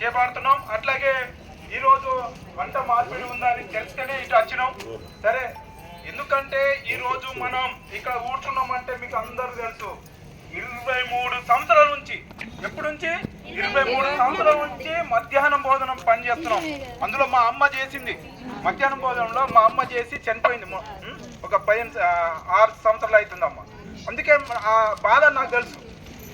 చేపడుతున్నాం. అట్లాగే ఈరోజు వంట మార్పిడి ఉందని తెలిస్తేనే ఇటు వచ్చినాం. సరే ఎందుకంటే ఈరోజు మనం ఇక్కడ కూర్చున్నాం అంటే మీకు అందరూ తెలుసు. ఇరవై మూడు సంవత్సరాల నుంచి ఎప్పటి నుంచి? ఇరవై మూడు సంవత్సరాల నుంచి మధ్యాహ్నం భోజనం పని చేస్తున్నాం. అందులో మా అమ్మ చేసింది. మధ్యాహ్నం భోజనంలో మా అమ్మ చేసి చనిపోయింది. ఒక పదిహేను ఆరు సంవత్సరాలు అవుతుంది అమ్మ అందుకే ఆ బాధ నాకు తెలుసు.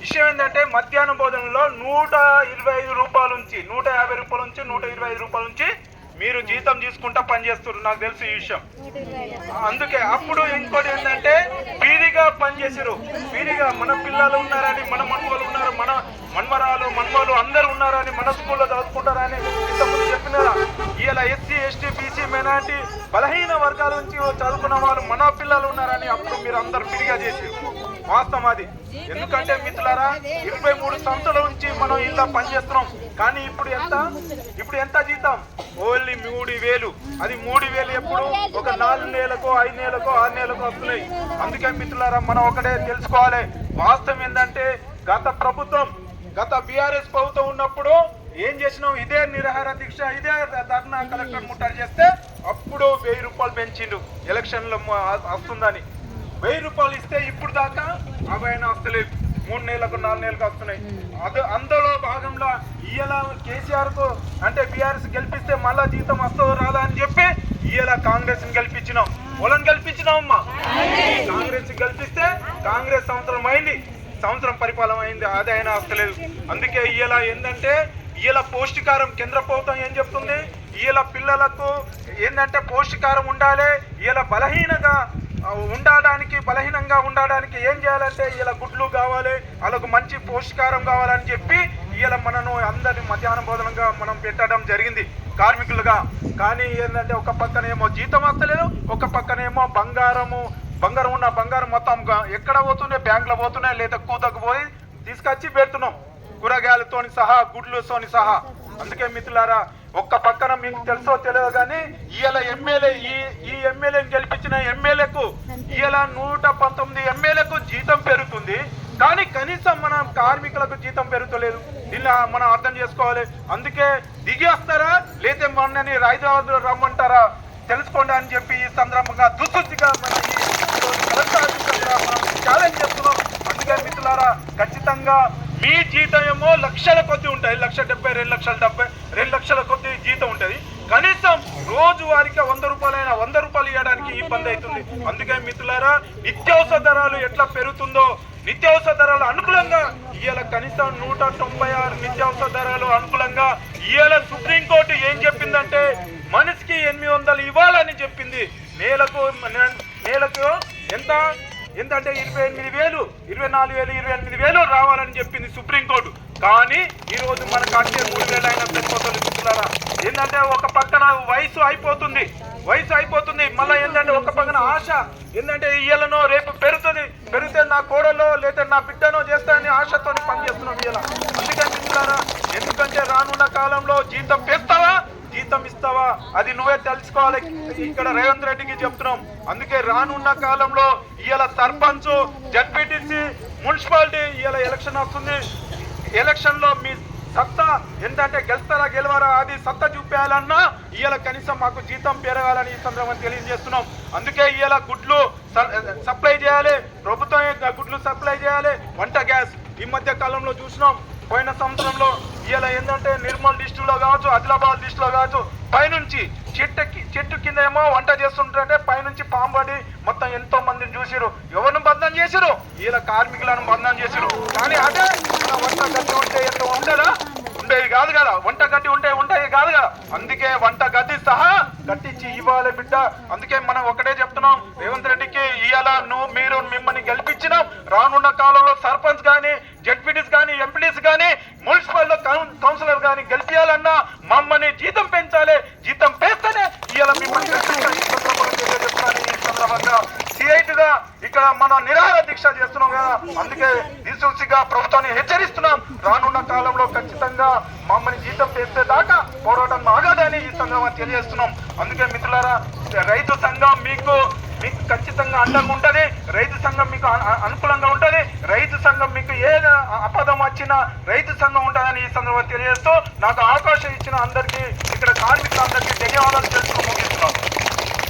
విషయం ఏంటంటే మధ్యాహ్నం భోజనంలో నూట ఇరవై ఐదు రూపాయల నుంచి నూట యాభై రూపాయల నుంచి నూట ఇరవై ఐదు రూపాయల నుంచి మీరు జీతం తీసుకుంటా పని చేస్తున్నారు. నాకు తెలుసు ఈ విషయం. అందుకే అప్పుడు ఇంకోటి ఏంటంటే పీరిగా పనిచేసారు పీరిగా మన పిల్లలు ఉన్నారని మన మన్మలు ఉన్నారు మన మన్మరాలు మన్మలు అందరు ఉన్నారని మన స్కూల్లో చదువుకుంటారని ఇంతకుముందు చెప్పినారా? ఇలా ఎస్సీ ఎస్టీ బీసీ మైనార్టీ బలహీన వర్గాల నుంచి చదువుకున్న వాళ్ళు మన పిల్లలు ఉన్నారని అప్పుడు మీరు అందరు పిరిగా చేసారు వాస్తవం అది. ఎందుకంటే మిత్రులారా ఇరవై మూడు సంస్థల నుంచి మనం ఇలా పనిచేస్తున్నాం. కానీ ఇప్పుడు ఎంత? ఇప్పుడు ఎంత జీతం? ఓన్లీ మూడు వేలు. అది మూడు వేలు ఎప్పుడు? ఒక నాలుగు నెలలకు ఐదు నెలలకు ఆరు నెలలకు వస్తున్నాయి. అందుకే మిత్రులారా మనం ఒకటే తెలుసుకోవాలి. వాస్తవం ఏంటంటే గత ప్రభుత్వం గత బీఆర్ఎస్ ప్రభుత్వం ఉన్నప్పుడు ఏం చేసినావు? ఇదే నిరాహార దీక్ష ఇదే ధర్నా కలెక్టర్ ముట్టారు చేస్తే అప్పుడు వెయ్యి రూపాయలు పెంచిండు. ఎలక్షన్లో వస్తుందని. వెయ్యి రూపాయలు ఇస్తే ఇప్పుడు దాకా అవైనా వస్తలేదు మూడు నెలలకు నాలుగు నెలలకు వస్తున్నాయి. అది అందులో భాగంలో ఇయ్యాల కేసీఆర్కు అంటే బీఆర్ఎస్ గెలిపిస్తే మళ్ళా జీతం వస్తుందో రాదా అని చెప్పి ఇయ్యాల కాంగ్రెస్ని గెలిపించినాం. వాళ్ళని గెలిపించినామమ్మా కాంగ్రెస్ గెలిపిస్తే కాంగ్రెస్ సంవత్సరం అయింది. సంవత్సరం పరిపాలన అయింది అదే అయినా వస్తలేదు అందుకే ఇయ్యాల ఏంటంటే ఇయ్యాల పౌష్టికారం కేంద్ర ప్రభుత్వం ఏం చెప్తుంది. ఇయ్యాల పిల్లలకు ఏంటంటే పౌష్టికారం ఉండాలి. ఇయ్యాల బలహీనగా ఉండడానికి బలహీనంగా ఉండడానికి ఏం చేయాలంటే ఇలా గుడ్లు కావాలి. వాళ్ళకు మంచి పోషకారం కావాలని చెప్పి ఇలా మనను అందరిని మధ్యాహ్నం భోజనంగా మనం పెట్టడం జరిగింది కార్మికులుగా. కానీ ఏంటంటే ఒక పక్కనేమో జీతం వస్తలేదు ఒక పక్కనేమో బంగారము బంగారం ఉన్న బంగారం మొత్తం ఎక్కడ పోతున్నాయి బ్యాంకులో పోతున్నాయి? లేదా కూతకు పోయి తీసుకొచ్చి పెడుతున్నాం. కూరగాయలతోని సహా గుడ్లతోని సహా. అందుకే మిత్రులారా ఒక్క పక్కన మీకు తెలుసో తెలియదు కానీ ఇవాళ ఎమ్మెల్యే ఈ ఈ ఎమ్మెల్యేని గెలిపించిన ఎమ్మెల్యేకు ఇవాళ నూట పంతొమ్మిది ఎమ్మెల్యేకు జీతం పెరుగుతుంది. కానీ కనీసం మన కార్మికులకు జీతం పెరుగుతలేదు. దీన్ని మనం అర్థం చేసుకోవాలి. అందుకే దిగి వస్తారా లేతే మొన్నని హైదరాబాద్ రమ్మంటారా? తెలుసుకోండి అని చెప్పి ఈ సందర్భంగా దుస్థితిగా మన మనం ఛాలెంజ్ చేస్తున్నాం. అందుకే మిత్రులారా ఖచ్చితంగా మీ జీతం ఏమో లక్షల కొద్ది ఉంటుంది లక్ష డెబ్బై రెండు లక్షల డెబ్బై రెండు లక్షల కొద్ది జీతం ఉంటుంది. కనీసం రోజు వారికి వంద రూపాయలైనా వంద రూపాయలు ఇవ్వడానికి ఇబ్బంది అవుతుంది. అందుకే మిత్రులారా నిత్యావసర ధరలు ఎట్లా పెరుగుతుందో నిత్యావసర ధరలు అనుకూలంగా ఇవాళ కనీసం నూట తొంభై ఆరు నిత్యావసర ధరలు అనుకూలంగా ఇవాళ సుప్రీంకోర్టు ఏం చెప్పిందంటే మనిషికి ఎనిమిది వందలు ఇవ్వాలని చెప్పింది. నేలకు నేలకు ఎంత? ఎందుకంటే ఇరవై ఎనిమిది వేలు ఇరవై నాలుగు వేలు ఇరవై ఎనిమిది వేలు రావాలని చెప్పింది సుప్రీంకోర్టు. కానీ ఈరోజు మనకు వచ్చే మూడు వేలు అయినా సరిపోతుంది ఏంటంటే ఒక పక్కన వయసు అయిపోతుంది. వయసు అయిపోతుంది. మళ్ళీ ఏంటంటే ఒక పక్కన ఆశ. ఏంటంటే ఇయ్యలనో రేపు పెరుగుతుంది. పెరిగితే నా కోడలో లేదా నా బిడ్డనో చేస్తానని ఆశతో పనిచేస్తున్నాం ఇయ్యాల అందుకని మిత్రులారా ఎందుకంటే రానున్న కాలంలో జీతం పెస్తావా జీతం ఇస్తావా? అది నువ్వే తెలుసుకోవాలి. ఇక్కడ రేవంత్ రెడ్డికి చెప్తున్నాం. అందుకే రానున్న కాలంలో ఇవాళ సర్పంచ్ జడ్పీటీసీ మున్సిపాలిటీ ఇవాళ ఎలక్షన్ వస్తుంది. ఎలక్షన్లో మీ సత్తా ఎంతంటే గెలుస్తారా గెలవరా అది సత్తా చూపేయాలన్నా ఇవాళ కనీసం మాకు జీతం పెరగాలని ఈ సందర్భంగా తెలియజేస్తున్నాం. అందుకే ఇవాళ గుడ్లు సప్లై చేయాలి. ప్రభుత్వం గుడ్లు సప్లై చేయాలి. వంట గ్యాస్ ఈ మధ్య కాలంలో చూసినాం. పోయిన సంవత్సరంలో ఇలా ఏంటంటే నిర్మల్ డిస్టిక్లో కావచ్చు ఆదిలాబాద్ డిస్టిక్లో కావచ్చు పైనుంచి చెట్టుకి చెట్టు కింద ఏమో వంట చేస్తుంటే పైనుంచి పాము పడి మొత్తం ఎంతో మందిని చూసిరు ఎవరిని బంధం చేసిరు ఇలా కార్మికులను బంధం చేసిరు కానీ అదే వంట గది ఉంటే ఎంత ఉండదా? ఉండేది కాదు కదా. వంట గడ్డి ఉంటే ఉంటాయి కాదు కదా. అందుకే వంట గడ్డి సహా కట్టించి ఇవ్వాలి బిడ్డ. అందుకే మనం ఒకటే చెప్తున్నాం రేవంత్ రెడ్డికి ఇవాళ నువ్వు మీరు మిమ్మల్ని గెలిపించినాం. రానున్న కాలంలో సర్పంచ్ కానీ జడ్పీటీస్ కానీ ఎంపీటీస్ కానీ మున్సిపల్ కౌన్సిలర్ కానీ గెలిపించాలన్నా మమ్మల్ని జీతం పెంచాలి జీతం పెంస్తేనే ఇవాళ మిమ్మల్ని గెలిపిస్తాం. ఈ సందర్భంగా తెలియజేస్తున్నాను. ఈ సందర్భంగా సిఐటి గా ఇక్కడ మనం నిరాహార దీక్ష చేస్తున్నాం కదా. అందుకే దిశగా ప్రభుత్వాన్ని హెచ్చరిస్తున్నాం. రానున్న కాలంలో ఖచ్చితంగా మమ్మల్ని జీతం పెంచే దాకా పోరాటం ఆగదని ఈ సంఘం తెలియజేస్తున్నాం. అందుకే మిత్రులారా రైతు సంఘం మీకు మీకు ఖచ్చితంగా అండగా ఉంటుంది. రైతు సంఘం మీకు అనుకూలంగా ఉంటది. రైతు సంఘం మీకు ఏ అపదం వచ్చినా రైతు సంఘం ఉంటుందని ఈ సందర్భంగా తెలియజేస్తూ నాకు అవకాశం ఇచ్చిన అందరికీ ఇక్కడ కార్మికులందరికీ ధన్యవాదాలు చేస్తూ